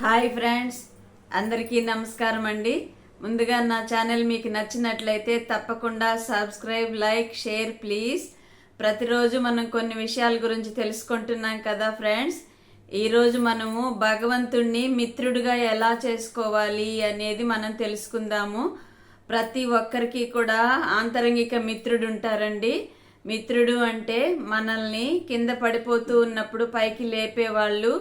Hi friends అందరికీ నమస్కారం అండి. ముందుగా నా ఛానల్ మీకు నచ్చినట్లయితే తప్పకుండా సబ్స్క్రైబ్ లైక్ షేర్ ప్లీజ్. ప్రతిరోజు మనం కొన్ని విషయాల గురించి తెలుసుకుంటున్నాం కదా ఫ్రెండ్స్. ఈరోజు మనము భగవంతుణ్ణి మిత్రుడిగా ఎలా చేసుకోవాలి అనేది మనం తెలుసుకుందాము. ప్రతి ఒక్కరికి కూడా ఆంతరంగిక మిత్రుడు ఉంటారండి. మిత్రుడు అంటే మనల్ని కింద పడిపోతూ ఉన్నప్పుడు పైకి లేపేవాళ్ళు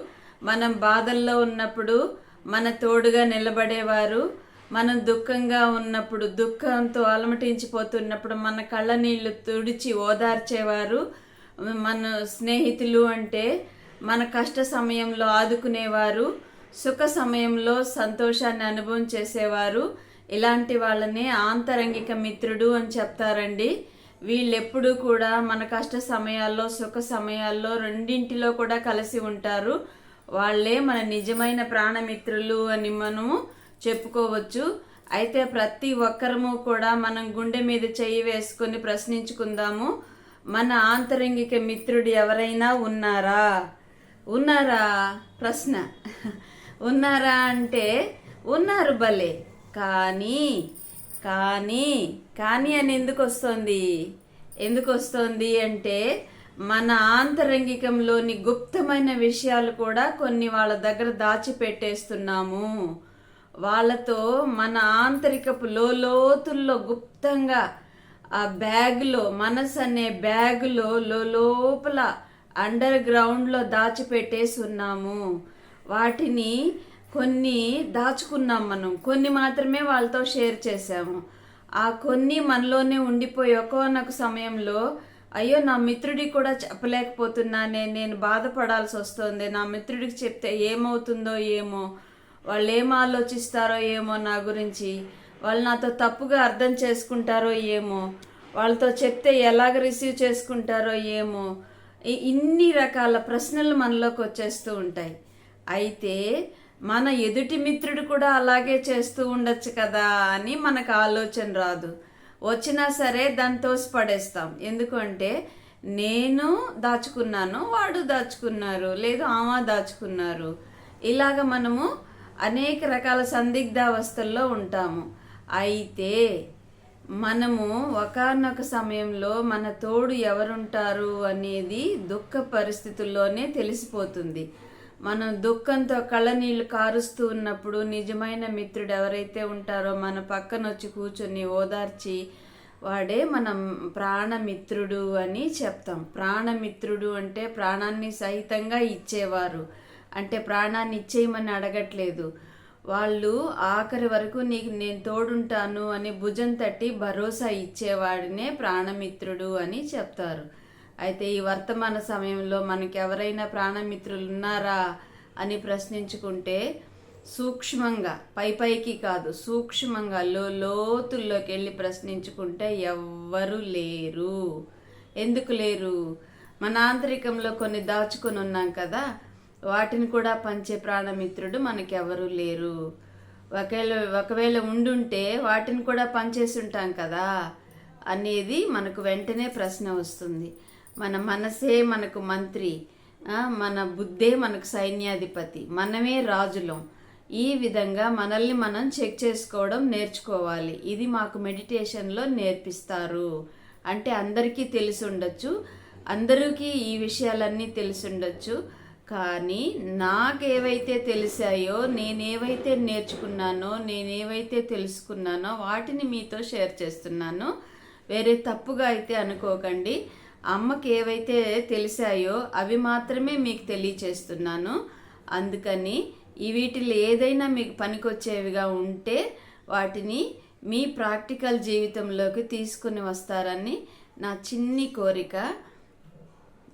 మనం బాధల్లో ఉన్నప్పుడు మన తోడుగా నిలబడేవారు మనం దుఃఖంగా ఉన్నప్పుడు దుఃఖంతో అలమటించిపోతున్నప్పుడు మన కళ్ళ నీళ్ళు తుడిచి ఓదార్చేవారు. మన స్నేహితులు అంటే మన కష్ట సమయంలో ఆదుకునేవారు సుఖ సమయంలో సంతోషాన్ని అనుభవం చేసేవారు. ఇలాంటి వాళ్ళని ఆంతరంగిక మిత్రుడు అని చెప్తారండి. వీళ్ళెప్పుడూ కూడా మన కష్ట సమయాల్లో సుఖ సమయాల్లో రెండింటిలో కూడా కలిసి ఉంటారు. వాళ్ళే మన నిజమైన ప్రాణమిత్రులు అని మనము చెప్పుకోవచ్చు. అయితే ప్రతి ఒక్కరము కూడా మనం గుండె మీద చెయ్యి వేసుకొని ప్రశ్నించుకుందాము. మన ఆంతరంగిక మిత్రుడు ఎవరైనా ఉన్నారా? ఉన్నారా? ప్రశ్న. ఉన్నారా అంటే ఉన్నారు భలే. కానీ కానీ కానీ అని ఎందుకు వస్తుంది? ఎందుకు వస్తుంది అంటే మన ఆంతరంగికంలోని గుప్తమైన విషయాలు కూడా కొన్ని వాళ్ళ దగ్గర దాచిపెట్టేస్తున్నాము. వాళ్ళతో మన ఆంతరికపు లోతుల్లో గుప్తంగా ఆ బ్యాగ్లో మనసు అనే బ్యాగ్లో లోపల అండర్ గ్రౌండ్లో దాచిపెట్టేసి ఉన్నాము వాటిని కొన్ని దాచుకున్నాం మనం. కొన్ని మాత్రమే వాళ్ళతో షేర్ చేసాము ఆ కొన్ని మనలోనే ఉండిపోయి ఒక్కొనొక సమయంలో అయ్యో నా మిత్రుడికి కూడా చెప్పలేకపోతున్నానే నేను బాధపడాల్సి వస్తుంది. నా మిత్రుడికి చెప్తే ఏమవుతుందో ఏమో వాళ్ళు ఏం ఆలోచిస్తారో ఏమో నా గురించి వాళ్ళు నాతో తప్పుగా అర్థం చేసుకుంటారో ఏమో వాళ్ళతో చెప్తే ఎలాగ రిసీవ్ చేసుకుంటారో ఏమో ఇన్ని రకాల ప్రశ్నలు మనలోకి వచ్చేస్తూ ఉంటాయి. అయితే మన ఎదుటి మిత్రుడు కూడా అలాగే చేస్తూ ఉండొచ్చు కదా అని మనకు ఆలోచన రాదు. వచ్చినా సరే దాన్ని తోసి పడేస్తాం ఎందుకంటే నేను దాచుకున్నాను వాడు దాచుకున్నారు లేదు ఆమె దాచుకున్నారు. ఇలాగ మనము అనేక రకాల సందిగ్ధావస్థల్లో ఉంటాము. అయితే మనము ఒకానొక సమయంలో మన తోడు ఎవరుంటారు అనేది దుఃఖ పరిస్థితుల్లోనే తెలిసిపోతుంది. మనం దుఃఖంతో కళ్ళనీళ్ళు కారుస్తూ ఉన్నప్పుడు నిజమైన మిత్రుడు ఎవరైతే ఉంటారో మన పక్కన వచ్చి కూర్చొని ఓదార్చి వాడే మనం ప్రాణమిత్రుడు అని చెప్తాం. ప్రాణమిత్రుడు అంటే ప్రాణాన్ని సహితంగా ఇచ్చేవారు. అంటే ప్రాణాన్ని ఇచ్చేయమని అడగట్లేదు. వాళ్ళు ఆఖరి వరకు నీకు నేను తోడుంటాను అని భుజం తట్టి భరోసా ఇచ్చేవాడినే ప్రాణమిత్రుడు అని చెప్తారు. అయితే ఈ వర్తమాన సమయంలో మనకి ఎవరైనా ప్రాణమిత్రులు ఉన్నారా అని ప్రశ్నించుకుంటే సూక్ష్మంగా పై పైకి కాదు సూక్ష్మంగా లో లోతుల్లోకి వెళ్ళి ప్రశ్నించుకుంటే ఎవ్వరు లేరు. ఎందుకు లేరు? మన ఆంతరికంలో కొన్ని దాచుకొని ఉన్నాం కదా వాటిని కూడా పంచే ప్రాణమిత్రుడు మనకెవరూ లేరు. ఒకవేళ ఒకవేళ ఉండుంటే వాటిని కూడా పంచేసి ఉంటాం కదా అనేది మనకు వెంటనే ప్రశ్న వస్తుంది. మన మనసే మనకు మంత్రి మన బుద్ధే మనకు సైన్యాధిపతి మనమే రాజులం. ఈ విధంగా మనల్ని మనం చెక్ చేసుకోవడం నేర్చుకోవాలి. ఇది మాకు మెడిటేషన్లో నేర్పిస్తారు. అంటే అందరికీ తెలిసి ఉండొచ్చు అందరికీ ఈ విషయాలన్నీ తెలిసి ఉండొచ్చు కానీ నాకేవైతే తెలిసాయో నేనేవైతే నేర్చుకున్నానో నేనేవైతే తెలుసుకున్నానో వాటిని మీతో షేర్ చేస్తున్నాను. వేరే తప్పుగా అయితే అనుకోకండి. అమ్మకి ఏవైతే తెలిసాయో అవి మాత్రమే మీకు తెలియచేస్తున్నాను. అందుకని ఈ వీటిలో ఏదైనా మీకు పనికొచ్చేవిగా ఉంటే వాటిని మీ ప్రాక్టికల్ జీవితంలోకి తీసుకుని వస్తారని నా చిన్ని కోరిక.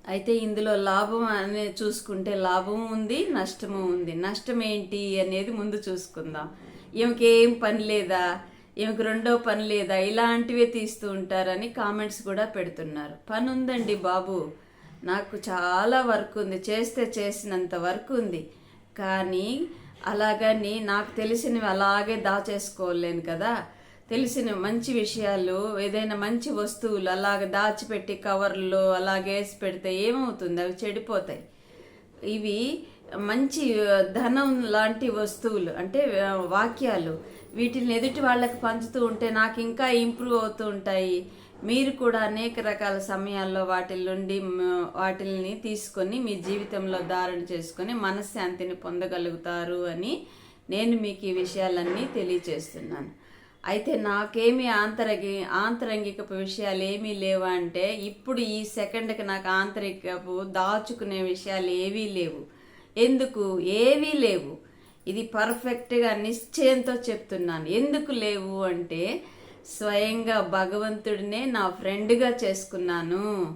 అయితే ఇందులో లాభం అనే చూసుకుంటే లాభము ఉంది నష్టము ఉంది. నష్టం ఏంటి అనేది ముందు చూసుకుందాం. ఈమెకేం పని లేదా? ఈమెకు రెండో పని లేదా ఇలాంటివే తీస్తూ ఉంటారని కామెంట్స్ కూడా పెడుతున్నారు. పని ఉందండి బాబు. నాకు చాలా వర్క్ ఉంది. చేస్తే చేసినంత వర్క్ ఉంది. కానీ అలాగని నాకు తెలిసినవి అలాగే దాచేసుకోలేను కదా. తెలిసిన మంచి విషయాలు ఏదైనా మంచి వస్తువులు అలాగ దాచిపెట్టి కవర్లో అలాగేసి పెడితే ఏమవుతుంది? అవి చెడిపోతాయి. ఇవి మంచి ధనం లాంటి వస్తువులు అంటే వాక్యాలు వీటిని ఎదుటి వాళ్ళకి పంచుతూ ఉంటే నాకు ఇంకా ఇంప్రూవ్ అవుతూ ఉంటాయి. మీరు కూడా అనేక రకాల సమయాల్లో వాటి నుండి వాటిల్ని తీసుకొని మీ జీవితంలో దారణ చేసుకొని మనశ్శాంతిని పొందగలుగుతారు అని నేను మీకు ఈ విషయాలన్నీ తెలియచేస్తున్నాను. అయితే నాకేమీ ఆంతరంగి ఆంతరంగికపు విషయాలు ఏమీ లేవా అంటే ఇప్పుడు ఈ సెకండ్కి నాకు ఆంతరికపు దాచుకునే విషయాలు ఏవీ లేవు. ఎందుకు? ఏవీ లేవు. ఇది పర్ఫెక్ట్గా నిశ్చయంతో చెప్తున్నాను. ఎందుకు లేవు అంటే స్వయంగా భగవంతుడినే నా ఫ్రెండ్గా చేసుకున్నాను.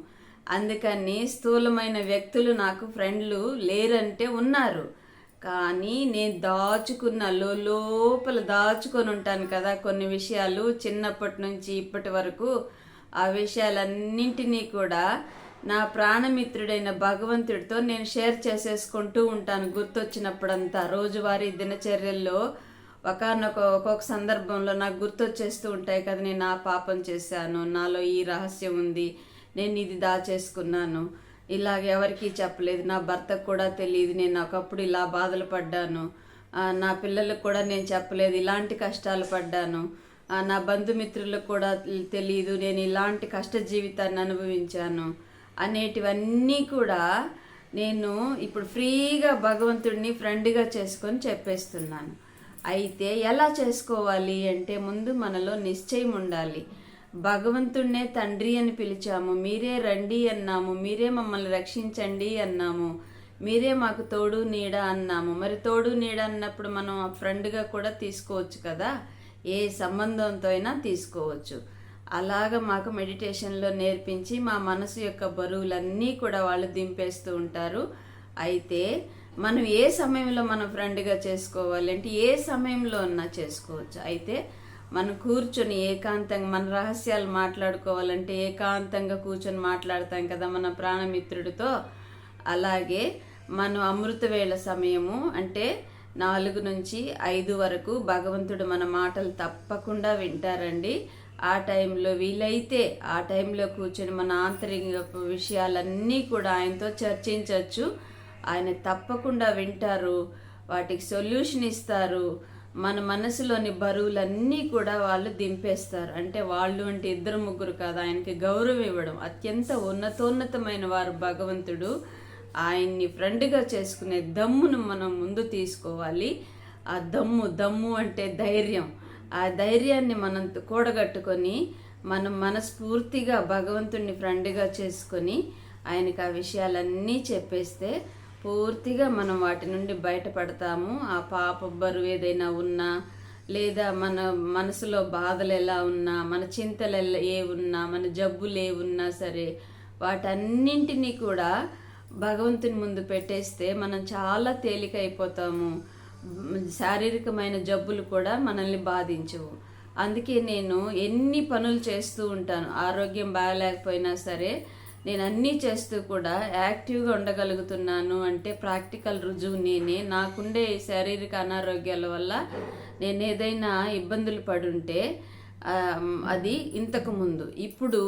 అందుకని స్థూలమైన వ్యక్తులు నాకు ఫ్రెండ్లు లేరంటే ఉన్నారు. కానీ నేను దాచుకున్న లో- లోపల దాచుకొని ఉంటాను కదా కొన్ని విషయాలు చిన్నప్పటి నుంచి ఇప్పటి వరకు. ఆ విషయాలన్నింటినీ కూడా నా ప్రాణమిత్రుడైన భగవంతుడితో నేను షేర్ చేసేసుకుంటూ ఉంటాను. గుర్తొచ్చినప్పుడంతా రోజువారీ దినచర్యల్లో ఒకనొక ఒక్కొక్క సందర్భంలో నాకు గుర్తొచ్చేస్తూ ఉంటాయి కదా నేను ఆ పాపం చేశాను నాలో ఈ రహస్యం ఉంది నేను ఇది దాచేసుకున్నాను ఇలాగ ఎవరికీ చెప్పలేదు నా భర్తకు కూడా తెలియదు నేను ఒకప్పుడు ఇలా బాధలు పడ్డాను నా పిల్లలకు కూడా నేను చెప్పలేదు ఇలాంటి కష్టాలు పడ్డాను నా బంధుమిత్రులకు కూడా తెలియదు నేను ఇలాంటి కష్ట జీవితాన్ని అనుభవించాను అనేటివన్నీ కూడా నేను ఇప్పుడు ఫ్రీగా భగవంతుడిని ఫ్రెండ్గా చేసుకొని చెప్పేస్తున్నాను. అయితే ఎలా చేసుకోవాలి అంటే ముందు మనలో నిశ్చయం ఉండాలి. భగవంతుడినే తండ్రి అని పిలిచాము మీరే రండి అన్నాము మీరే మమ్మల్ని రక్షించండి అన్నాము మీరే మాకు తోడు నీడ అన్నాము. మరి తోడు నీడ అన్నప్పుడు మనం ఫ్రెండ్గా కూడా తీసుకోవచ్చు కదా? ఏ సంబంధంతో అయినా తీసుకోవచ్చు. అలాగ మాకు మెడిటేషన్లో నేర్పించి మా మనసు యొక్క బరువులన్నీ కూడా వాళ్ళు దింపేస్తూ ఉంటారు. అయితే మనం ఏ సమయంలో మనం ఫ్రెండ్గా చేసుకోవాలి అంటే ఏ సమయంలో ఉన్నా చేసుకోవచ్చు. అయితే మనం కూర్చొని ఏకాంతంగా మన రహస్యాలు మాట్లాడుకోవాలంటే ఏకాంతంగా కూర్చొని మాట్లాడతాం కదా మన ప్రాణమిత్రుడితో. అలాగే మనం అమృతవేళ సమయము అంటే నాలుగు నుంచి ఐదు వరకు భగవంతుడు మన మాటలు తప్పకుండా వింటారండి. ఆ టైంలో వీలైతే ఆ టైంలో కూర్చొని మన ఆంతరిక విషయాలన్నీ కూడా ఆయనతో చర్చించవచ్చు. ఆయన తప్పకుండా వింటారు. వాటికి సొల్యూషన్ ఇస్తారు. మన మనసులోని బరువులన్నీ కూడా వాళ్ళు దింపేస్తారు. అంటే వాళ్ళు అంటే ఇద్దరు ముగ్గురు కాదు ఆయనకి గౌరవం ఇవ్వడం. అత్యంత ఉన్నతోన్నతమైన వారు భగవంతుడు. ఆయన్ని ఫ్రెండ్గా చేసుకునే దమ్మును మనం ముందు తీసుకోవాలి. ఆ దమ్ము దమ్ము అంటే ధైర్యం. ఆ ధైర్యాన్ని మనం కూడగట్టుకొని మనం మనస్ఫూర్తిగా భగవంతుణ్ణి ఫ్రెండ్గా చేసుకొని ఆయనకి ఆ విషయాలన్నీ చెప్పేస్తే పూర్తిగా మనం వాటి నుండి బయటపడతాము. ఆ పాప బరువు ఏదైనా ఉన్నా లేదా మన మనసులో బాధలు ఎలా ఉన్నా మన చింతలు ఎలా ఏ ఉన్నా మన జబ్బులు ఏ ఉన్నా సరే వాటన్నింటినీ కూడా భగవంతుని ముందు పెట్టేస్తే మనం చాలా తేలిక అయిపోతాము. శారీరకమైన జబ్బులు కూడా మనల్ని బాధించవు. అందుకే నేను ఎన్ని పనులు చేస్తూ ఉంటాను ఆరోగ్యం బాగలేకపోయినా సరే నేను అన్నీ చేస్తూ కూడా యాక్టివ్గా ఉండగలుగుతున్నాను అంటే ప్రాక్టికల్ రుజువు నేనే. నాకుండే శారీరక అనారోగ్యాల వల్ల నేను ఏదైనా ఇబ్బందులు పడుంటే అది ఇంతకుముందు ఇప్పుడు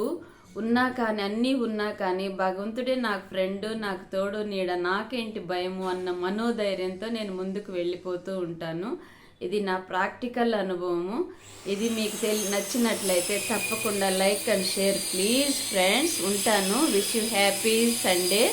ఉన్నా కానీ అన్నీ ఉన్నా కానీ భగవంతుడే నాకు ఫ్రెండ్ నాకు తోడు నీడ నాకేంటి భయము అన్న మనోధైర్యంతో నేను ముందుకు వెళ్ళిపోతూ ఉంటాను. ఇది నా ప్రాక్టికల్ అనుభవము. ఇది మీకు తెలి నచ్చినట్లయితే తప్పకుండా like and share please friends. ఉంటాను. Wish you happy Sunday.